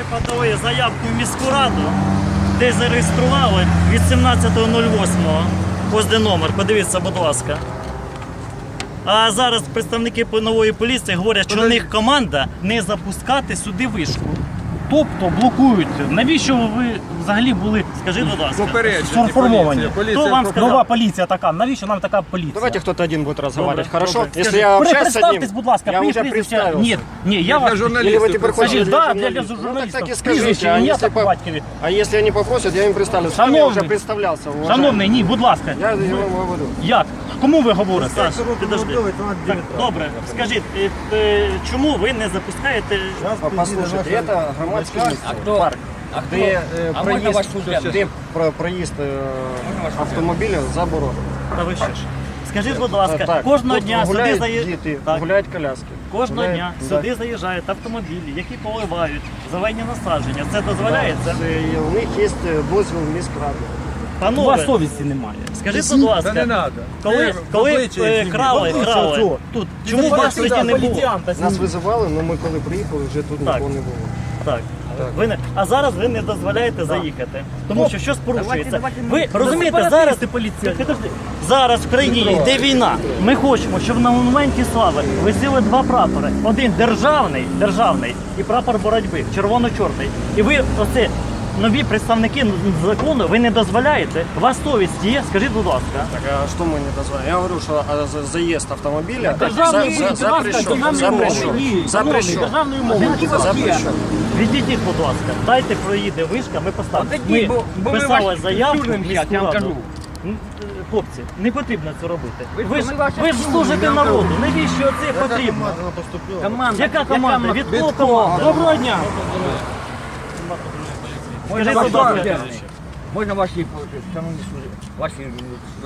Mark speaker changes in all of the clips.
Speaker 1: Ми подали заявку в міську раду, де зареєстрували від 17.08 ось де номер. Подивіться, будь ласка. А зараз представники нової поліції говорять, що у них команда не запускати сюди вишку.
Speaker 2: Тобто блокують. Навіщо ви взагалі були
Speaker 1: Скажіть, будь ласка.
Speaker 2: Сформовані?
Speaker 1: Хто вам сказав?
Speaker 2: Нова поліція така. Навіщо нам така поліція?
Speaker 3: Давайте кто-то один будет разговаривать, хорошо?
Speaker 1: Скажи,
Speaker 3: я
Speaker 2: Представтесь, будь ласка,
Speaker 3: я уже
Speaker 2: прізвище. Ні, ні, я вас...
Speaker 3: Или вы
Speaker 4: журналістів.
Speaker 3: теперь
Speaker 2: Скажіть,
Speaker 3: хотите
Speaker 2: да,
Speaker 3: для
Speaker 2: для,
Speaker 3: журналистов? Ну, так, так и скажите, а если, по- а если они попросят, я им представлю. Сам я
Speaker 2: Шановний.
Speaker 3: уже представлялся. уважаемый.
Speaker 2: Шановний, ні, будь ласка.
Speaker 3: Я, я вам говорю.
Speaker 2: Як? Кому ви говорите?
Speaker 1: Саш, підожди. Так, добре, скажіть, е, е, чому ви не запускаєте
Speaker 3: Послушайте, это громадский парк, де, е,
Speaker 5: А можна
Speaker 3: проїзд,
Speaker 5: ваш взгляд?
Speaker 3: де про- проїзд е, автомобіля заборонений.
Speaker 1: Та ви що ж? Скажіть, будь ласка,
Speaker 3: Так,
Speaker 1: кожного
Speaker 3: тут
Speaker 1: дня сюди
Speaker 3: гуляють
Speaker 1: заїжджають.
Speaker 3: діти, гуляють коляски.
Speaker 1: Кожного
Speaker 3: Гуляють-
Speaker 1: дня
Speaker 3: да.
Speaker 1: сюди заїжджають автомобілі, які поливають зелені насадження. Це дозволяється?
Speaker 3: Це, у них є е, дозвіл міськради.
Speaker 2: У вас
Speaker 1: Панове,
Speaker 2: совісті немає.
Speaker 1: скажіть, будь
Speaker 4: Та
Speaker 1: ласка,
Speaker 4: не треба.
Speaker 1: коли, коли е, крали, крали тут, чому вас тоді не було?
Speaker 3: Нас визивали, але ми коли приїхали, вже тут
Speaker 1: Так.
Speaker 3: нікого не було.
Speaker 1: Так. Ви не, а зараз ви не дозволяєте заїхати. Тому що щось порушується. Ви розумієте, зараз Підожди. зараз в країні йде війна. Ми хочемо, щоб на монументі слави висіли два прапори: один державний, державний і прапор боротьби, червоно-чорний. І ви оце. Нові представники закону ви не дозволяєте. У вас совість є, скажіть, будь ласка.
Speaker 3: Так, а что мы не дозволяем? Я говорю, что а, за- заезд автомобиля
Speaker 2: Державний
Speaker 3: за- за- запрещен.
Speaker 2: Державною мовою.
Speaker 1: Відійдіть, будь ласка, дайте проїде вишка, ми поставимо. Ми
Speaker 5: ми
Speaker 1: писали заявку в
Speaker 5: дежурним
Speaker 1: міську
Speaker 5: я вам кажу.
Speaker 1: Е, Хлопці, не потрібно це робити.
Speaker 5: Ви
Speaker 1: Ви
Speaker 5: ж- ми
Speaker 1: ви служите народу. Навіщо це потрібно?
Speaker 5: Команда.
Speaker 1: Яка команда? Від кого команда?
Speaker 2: Доброго дня.
Speaker 1: Будь
Speaker 5: ваші,
Speaker 1: ласка,
Speaker 5: можна ваші, шановні служби, ваші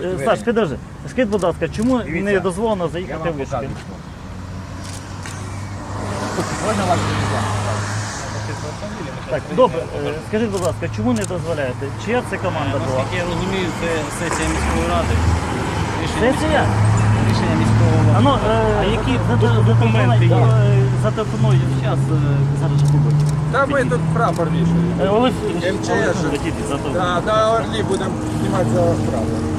Speaker 1: е, Саш, підожди. Скажіть, будь ласка, чому не дозволено
Speaker 5: я
Speaker 1: заїхати
Speaker 5: вам
Speaker 1: в вишки?
Speaker 5: покажу. Можна ваші
Speaker 1: Так, добре, е, скажіть, будь ласка, чому не дозволяєте? Чия це команда була?
Speaker 6: Наскільки я розумію, це сесія міської ради.
Speaker 1: Сесія?
Speaker 6: Рішення міського
Speaker 1: А ну, а які документи є? Зателефоную час, е, зараз же.
Speaker 4: Та ми тут прапор вішаємо.
Speaker 1: Олег,
Speaker 4: МЧС.
Speaker 1: Олег, за
Speaker 4: Орлі будемо знімати за прапор. Добре, давай.